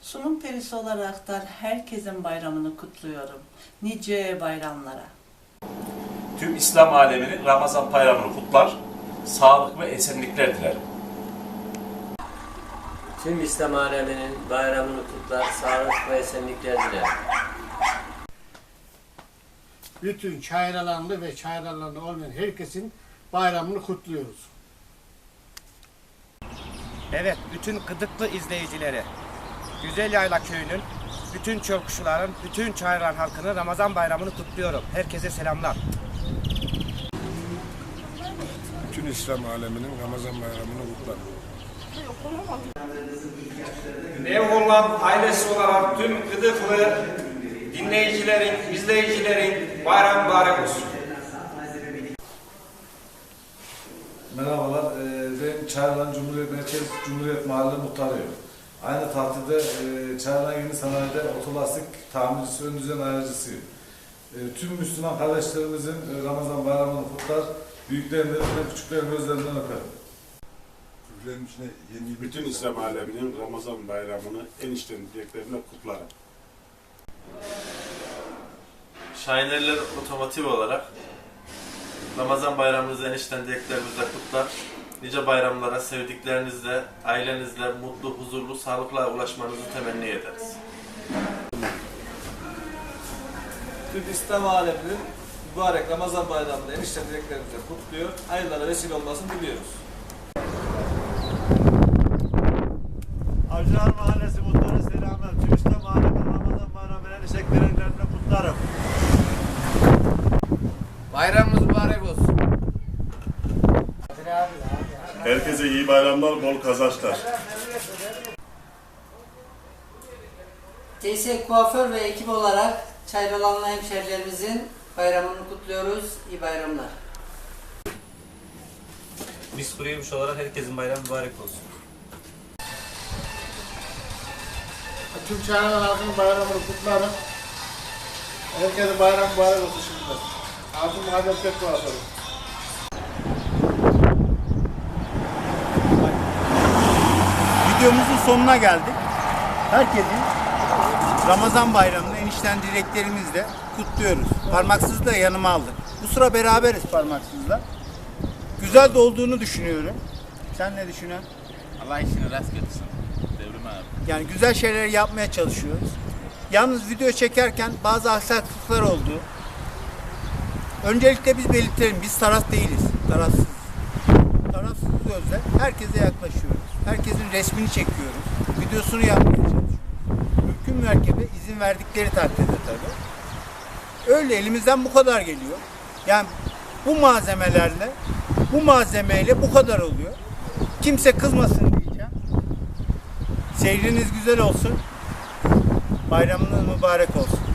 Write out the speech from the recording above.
Sunum perisi olarak da herkesin bayramını kutluyorum. Nice bayramlara. Tüm İslam aleminin Ramazan bayramını kutlar, sağlık ve esenlikler dilerim. Tüm İslam aleminin bayramını kutlar, sağlık ve esenlikler dilerim. bütün çayralanlı ve çayralanlı olmayan herkesin bayramını kutluyoruz. Evet, bütün Gıdıklı izleyicileri, Güzel Yayla Köyü'nün, bütün çölkuşuların, bütün Çayran halkının Ramazan bayramını kutluyorum. Herkese selamlar. Bütün İslam aleminin Ramazan bayramını kutlarım. Nevholland ailesi olarak tüm Gıdıklı dinleyicilerin, izleyicilerin bayram mübarek olsun. Merhabalar, eee, ben Çaylan Cumhuriyet Merkez Cumhuriyet Mahalle Muhtarıyım. Aynı tatilde eee, Çaylan Yeni Sanayi'de otolastik tamircisi ön düzen ayarcısıyım. Eee, Tüm Müslüman kardeşlerimizin eee, Ramazan bayramını kutlar, büyüklerin elinden, küçüklerin gözlerinden öperim. Bütün İslam aleminin Ramazan bayramını en içten dileklerimle kutlarım. Şahinerler otomotiv olarak Ramazan bayramınızı enişten dileklerimizle kutlar. Nice bayramlara sevdiklerinizle, ailenizle mutlu, huzurlu, sağlıkla ulaşmanızı temenni ederiz. Tüm İslam aleminin mübarek Ramazan bayramını enişte dileklerimizle kutluyor. Hayırlara vesile olmasını diliyoruz. Avcılar Mahallesi Muhtarı selamlar. Tüm İslam aleminin Ramazan bayramını enişte dileklerimle kutlarım. Bayramımız mübarek olsun. Herkese iyi bayramlar, bol kazançlar. TS Kuaför ve ekip olarak Çayralanlı hemşerilerimizin bayramını kutluyoruz. İyi bayramlar. Biz Kuruymuş olarak herkesin bayramı mübarek olsun. Tüm çayralan halkının bayramını kutlarım. Herkese bayram mübarek olsun şimdiden. Altın Muhammed Pek Kuaförü. Videomuzun sonuna geldik. Herkesin Ramazan bayramını enişten dileklerimizle kutluyoruz. Parmaksızı da yanıma aldık. Bu sıra beraberiz parmaksızla. Güzel de olduğunu düşünüyorum. Sen ne düşünüyorsun? Allah işini rast getirsin. Devrim abi. Yani güzel şeyler yapmaya çalışıyoruz. Yalnız video çekerken bazı aksaklıklar oldu. Öncelikle biz belirtelim, biz taraf değiliz, tarafsız. Tarafsız gözle herkese yaklaşıyoruz. Herkesin resmini çekiyoruz, videosunu yapmaya çalışıyoruz. Mümkün merkebe izin verdikleri takdirde tabii. Öyle elimizden bu kadar geliyor. Yani bu malzemelerle, bu malzemeyle bu kadar oluyor. Kimse kızmasın diyeceğim. Seyriniz güzel olsun. Bayramınız mübarek olsun.